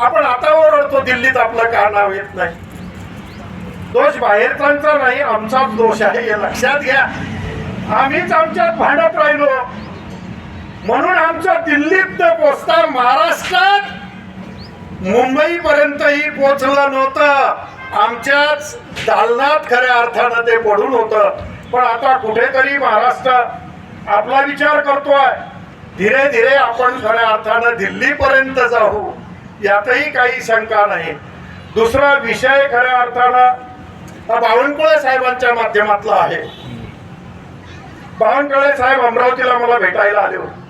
आपण आता ओरडतो दिल्लीत आपलं का नाव येत नाही? दोष बाहेरचा नाही आमचाच दोष आहे हे लक्षात घ्या. आम्हीच आमच्यात भांडत राहिलो. म्हणून आमच्या दिल्लीत न पोचता महाराष्ट्रात मुंबई पर्यंतही पोचलं नव्हतं. आमच्याच दालनात खऱ्या अर्थानं ते पडून होतं. पण आता कुठेतरी महाराष्ट्र आपला विचार करतोय. धीरे धीरे आपण खऱ्या अर्थानं दिल्लीपर्यंत जाऊ. यातही काही शंका नाही. दुसरा विषय खऱ्या अर्थानं हा बावनकुळे साहेबांच्या माध्यमातला आहे. बावनकुळे साहेब अमरावतीला मला भेटायला आले होते.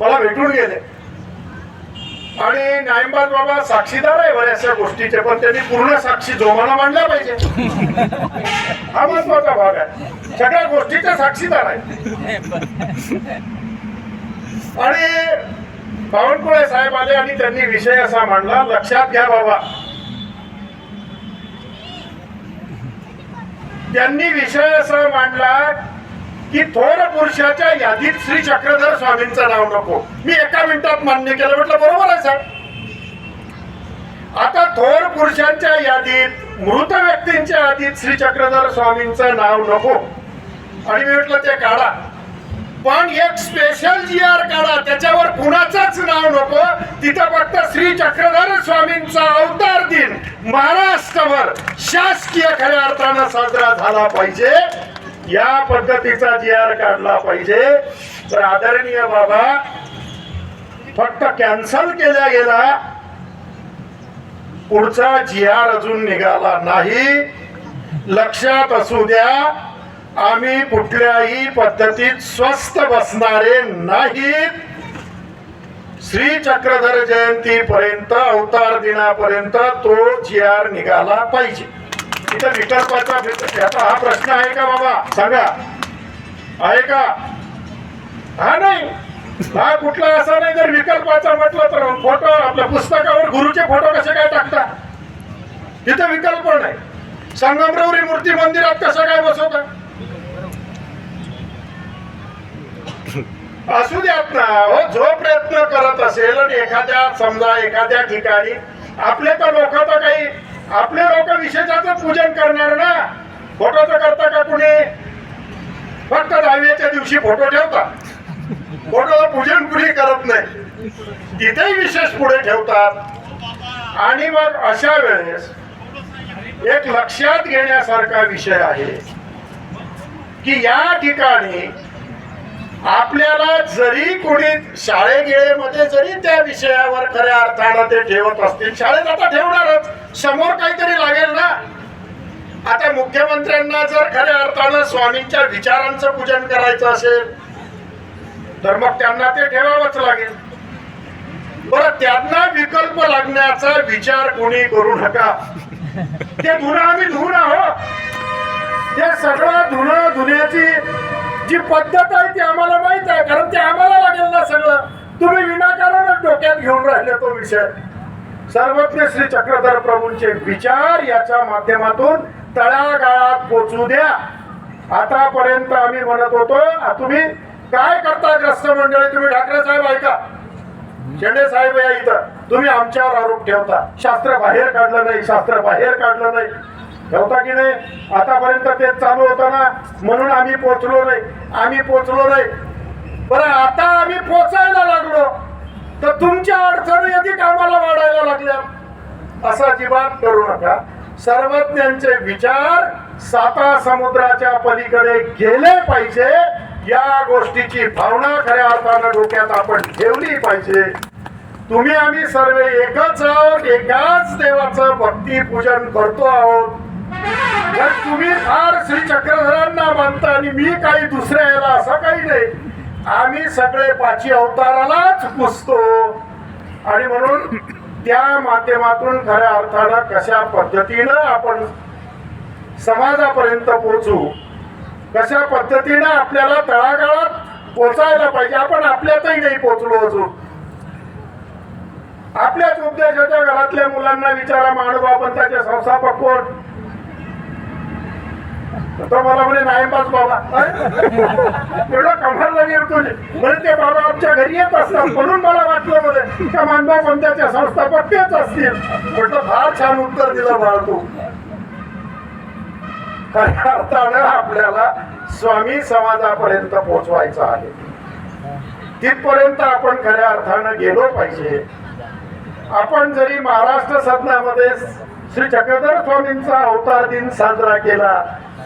मला भेटून गेले. आणि न्यायंबाज बाबा साक्षीदार आहे बऱ्याचशा गोष्टीचे पण त्यांनी पूर्ण साक्षी जोमाला मांडल्या पाहिजे. हा महत्त्वाचा भाग आहे. सगळ्या गोष्टीचे साक्षीदार आहे. आणि बावनकुळे साहेब आले आणि त्यांनी विषय असा मांडला लक्षात घ्या बाबा. त्यांनी विषय असा मांडला की थोर पुरुषाच्या यादीत श्री चक्रधर स्वामींचं नाव नको. मी एका मिनिटात मान्य केलं म्हटलं बरोबर आहे साहेब. आता थोर पुरुषांच्या यादीत मृत व्यक्तींच्या यादीत श्री चक्रधर स्वामींचं नाव नको. आणि मी म्हटलं ते काढा. पण एक स्पेशल जी आर काढा. त्याच्यावर कुणाचंच नाव नको. तिथं फक्त श्री चक्रधर स्वामींचा अवतार दिन महाराष्ट्रभर शासकीय खऱ्या अर्थानं साजरा झाला पाहिजे. या पद्धतीचा जी आर काढला पाहिजे. तर आदरणीय बाबा फक्त कॅन्सल केला गेला. पुढचा जी आर अजून निघाला नाही. लक्षात असू द्या. आम्ही कुठल्याही पद्धतीत स्वस्त बसणारे नाहीत. श्री चक्रधर जयंती पर्यंत अवतार दिनापर्यंत तो जी निघाला पाहिजे. इथं विकल्पाचा याचा हा प्रश्न आहे का बाबा? सांगा. आहे का? हा नाही. हा कुठला असा नाही जर विकल्पाचा म्हटलं तर फोटो आपल्या पुस्तकावर गुरुचे फोटो कसे काय टाकता? तिथं विकल्प नाही. संगमरवरी मूर्ती मंदिरात कसं काय बसवता असू द्यात ना हो जो प्रयत्न करत असेल आणि एखाद्या समजा एखाद्या ठिकाणी आपले तर लोक तर काही आपले लोक विशेषाचं पूजन करणार ना. फोटो तर करता का कुणी? फक्त दहावीच्या दिवशी फोटो ठेवतात. फोटोचं पूजन कुणी करत नाही. तिथेही विशेष पुढे ठेवतात. आणि मग अशा वेळेस एक लक्षात घेण्यासारखा विषय आहे की या ठिकाणी आपल्याला जरी कोणी शाळेगिळेमध्ये जरी त्या विषयावर खऱ्या अर्थानं ते ठेवत असतील शाळेत आता ठेवणारच. समोर काहीतरी लागेल ना? आता मुख्यमंत्र्यांना जर खऱ्या अर्थानं स्वामींच्या विचारांचं पूजन करायचं असेल तर मग त्यांना ते ठेवावंच लागेल. बरं त्यांना विकल्प लागण्याचा विचार कोणी करू नका. ते धुणं आम्ही धुणं आहोत. ते सगळं धुणं धुण्याची जी पद्धत आहे ती आम्हाला माहीत आहे कारण ते आम्हाला लागेल ना सगळं. तुम्ही विनाकारणच डोक्यात घेऊन राहिले तो विषय. सर्वज्ञ श्री चक्रधर प्रभूंचे विचार याच्या माध्यमातून तळागाळात पोचू द्या. आतापर्यंत आम्ही म्हणत होतो तुम्ही काय करता ग्रस्त मंडळी? तुम्ही ठाकरे साहेब ऐका शेंडे साहेब या इथं. तुम्ही आमच्यावर आरोप ठेवता. शास्त्र बाहेर काढलं नाही शास्त्र बाहेर काढलं नाही. ठेवता की नाही? आतापर्यंत ते चालू होतं ना म्हणून आम्ही पोचलो नाही. आम्ही पोचलो नाही. बरं आता आम्ही पोचायला लागलो. तर तुमच्या अडचणी अधिक आम्हाला वाढायला लागल्या. असा जीवात करू नका. सर्वज्ञांचे विचार साता समुद्राच्या पलीकडे गेले पाहिजे. या गोष्टीची भावना खऱ्या अर्थानं डोक्यात आपण ठेवली पाहिजे. तुम्ही आम्ही सर्व एकच आहोत एकाच देवाचं भक्ती पूजन करतो आहोत. जर तुम्ही फार श्री चक्रधरांना मानता आणि मी काही दुसऱ्या याला असं काही नाही आम्ही सगळे पाची अवतारालाच पुसतो. आणि म्हणून त्या माध्यमातून खऱ्या अर्थानं कशा पद्धतीनं आपण समाजापर्यंत पोहोचू कशा पद्धतीनं आपल्याला तळागाळात पोचायला पाहिजे आपण आपल्यातही नाही पोचलो अजून. आपल्याच उद्देशाच्या घरातल्या मुलांना विचारा महानुभाव पंथाचे संस्थापक कोण? तो मला म्हणे नाही पाच बाबा. एवढा कमाल लागेल तुझी म्हणजे ते बाबा आमच्या घरी येत असतात. म्हणून मला वाटलं म्हणे त्या मानभाव पंथाच्या संस्थापक तेच असतील. म्हटलं फार छान उत्तर दिलं बाळ तू. खऱ्या अर्थानं आपल्याला स्वामी समाजापर्यंत पोहोचवायचं आहे. तिथपर्यंत आपण खऱ्या अर्थानं गेलो पाहिजे. आपण जरी महाराष्ट्र सदनामध्ये श्री चक्रधर स्वामींचा अवतार दिन साजरा केला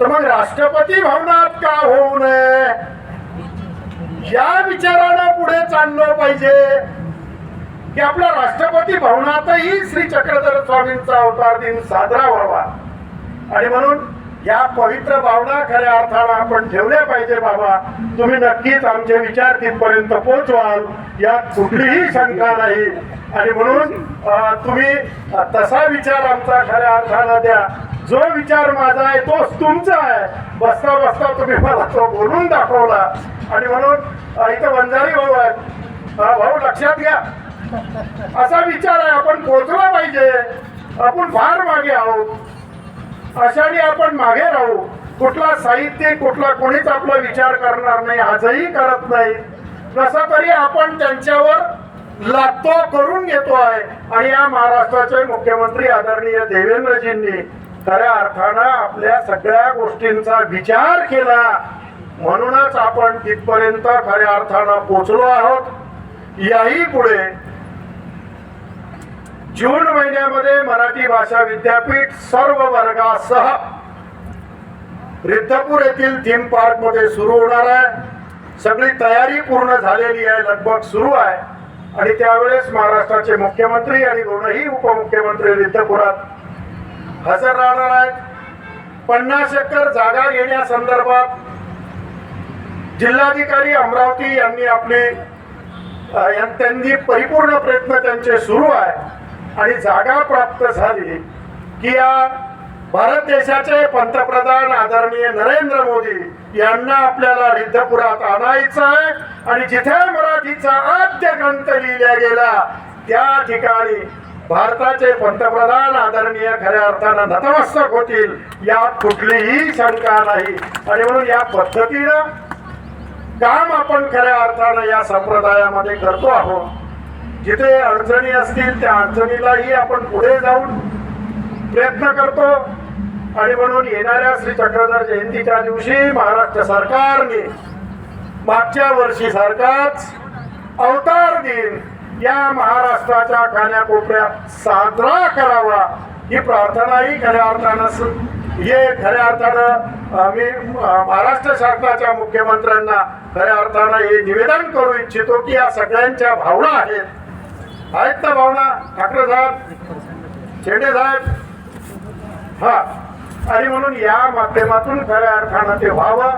तर मग राष्ट्रपती भवनात का होऊ नये? या विचारानं पुढे चाललो पाहिजे. की आपल्या राष्ट्रपती भवनातही श्री चक्रधर स्वामींचा अवतार दिन साजरा व्हावा. आणि म्हणून या पवित्र भावना खऱ्या अर्थानं आपण ठेवल्या पाहिजे बाबा. तुम्ही नक्कीच आमचे विचार तिथपर्यंत पोहोचवाल. यात कुठलीही शंका नाही. आणि म्हणून तुम्ही तसा विचार आमचा खऱ्या अर्थानं द्या. जो विचार माझा आहे तोच तुमचा आहे. बसता बसता तुम्ही मला तो बोलून दाखवला. आणि म्हणून इथं वंजारी भाऊ आहेत. भाऊ लक्षात घ्या. असा विचार आहे आपण पोहोचला पाहिजे. आपण फार मागे आहोत. अशाने आपण मागे राहू. कुठला साहित्य कुठला कोणीच आपला विचार करणार नाही आजही करत नाही. तसा तरी आपण त्यांच्यावर लागतो करून घेतो आहे. आणि या महाराष्ट्राचे मुख्यमंत्री आदरणीय देवेंद्रजींनी खऱ्या अर्थानं आपल्या सगळ्या गोष्टींचा विचार केला म्हणूनच आपण तिथपर्यंत खऱ्या अर्थानं पोचलो आहोत. याही पुढे जून महिन्यामध्ये मराठी भाषा विद्यापीठ सर्व वर्गासह रिद्धपूर येथील थीम पार्कमध्ये सुरू होणार आहे. सगळी तयारी पूर्ण झालेली आहे लगभग सुरू आहे. आणि त्यावेळेस महाराष्ट्राचे मुख्यमंत्री आणि दोनही उपमुख्यमंत्री रिद्धपुरात हजर राहणार आहेत. पन्नास एकर जागा घेण्यासंदर्भात जिल्हाधिकारी अमरावती यांनी आपली त्यांनी परिपूर्ण प्रयत्न त्यांचे सुरू आहे आणि जागा प्राप्त झाली की या भारत देशाचे पंतप्रधान आदरणीय नरेंद्र मोदी यांना आपल्याला रिद्धपुरात आणायचं आहे. आणि जिथे मराठीचा आद्य ग्रंथ लिहिला गेला त्या ठिकाणी भारताचे पंतप्रधान आदरणीय खऱ्या अर्थानं नतमस्तक होतील यात कुठलीही शंका नाही. आणि म्हणून या पद्धतीनं काम आपण खऱ्या अर्थानं या संप्रदायामध्ये करतो आहोत. जिथे अडचणी असतील त्या अडचणीलाही आपण पुढे जाऊन प्रयत्न करतो. आणि म्हणून येणाऱ्या श्री चक्रधर जयंतीच्या दिवशी महाराष्ट्र सरकारने मागच्या वर्षी सारखाच अवतार दिन या महाराष्ट्राच्या खाण्याकोपऱ्यात साजरा करावा ही प्रार्थनाही खऱ्या अर्थानं हे खऱ्या अर्थानं मी महाराष्ट्र शासनाच्या मुख्यमंत्र्यांना खऱ्या अर्थानं हे निवेदन करू इच्छितो की या सगळ्यांच्या भावना आहेत. आहेत ना भावना? ठाकरे साहेब? शेंडे साहेब? हा. आणि म्हणून या माध्यमातून खऱ्या अर्थानं ते व्हावं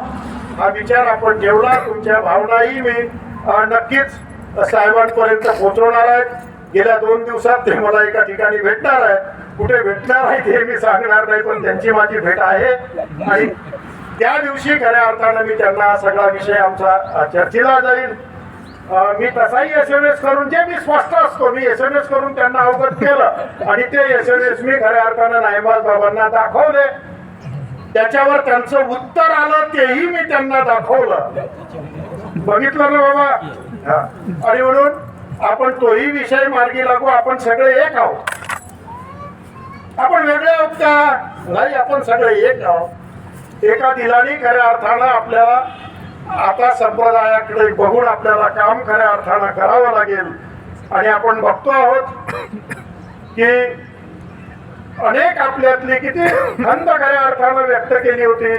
हा विचार आपण ठेवला. तुमच्या भावनाही मी नक्कीच साहेबांपर्यंत पोहोचवणार आहेत. गेल्या दोन दिवसात ते मला एका ठिकाणी भेटणार आहे कुठे भेटणार आहे हे मी सांगणार नाही पण त्यांची माझी भेट आहे. आणि त्या दिवशी खऱ्या अर्थानं मी त्यांना सगळा विषय आमचा चर्चेला जाईल मी तसाही एस एम एस करून जे मी स्पष्ट असतो मी एस एम एस करून त्यांना अवगत केलं. आणि ते एस एम एस मी खऱ्या अर्थानं नायबाज बाबांना दाखवले. त्याच्यावर त्यांचं उत्तर आलं तेही मी त्यांना दाखवलं. बघितलं ना बाबा? हा. आणि म्हणून आपण तोही विषय मार्गी लागू आपण सगळे एक आहोत. आपण वेगळे आहोत का? नाही आपण सगळे एक आहोत. एका दिलाने खऱ्या अर्थानं आपल्याला आता संप्रदायाकडे बघून आपल्याला काम खऱ्या अर्थानं करावं लागेल. आणि आपण बघतो आहोत की अनेक आपल्यातली किती खंत खऱ्या अर्थानं व्यक्त केली होती.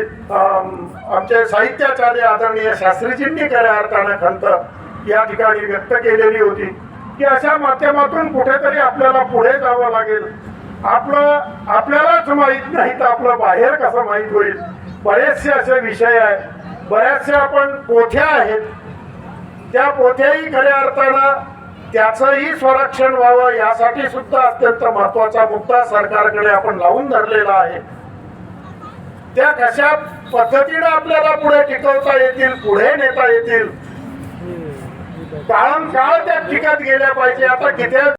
आमचे साहित्याचार्य आदरणीय शास्त्रीजींनी खऱ्या अर्थानं खंत या ठिकाणी व्यक्त केलेली होती की अशा माध्यमातून कुठेतरी आपल्याला पुढे जावं लागेल. आपलं आपल्यालाच माहीत नाही तर आपलं बाहेर कसं माहीत होईल? बरेचसे असे विषय आहेत. बऱ्याचशा आपण पोथ्या आहेत? त्या पोथ्याही खऱ्या अर्थानं त्याचंही संरक्षण व्हावं यासाठी सुद्धा अत्यंत महत्त्वाचा मुद्दा सरकारकडे आपण लावून धरलेला आहे. त्या कशा पद्धतीनं आपल्याला पुढे टिकवता येतील पुढे नेता येतील काळान काळ त्या टिकत गेल्या पाहिजे. आता किती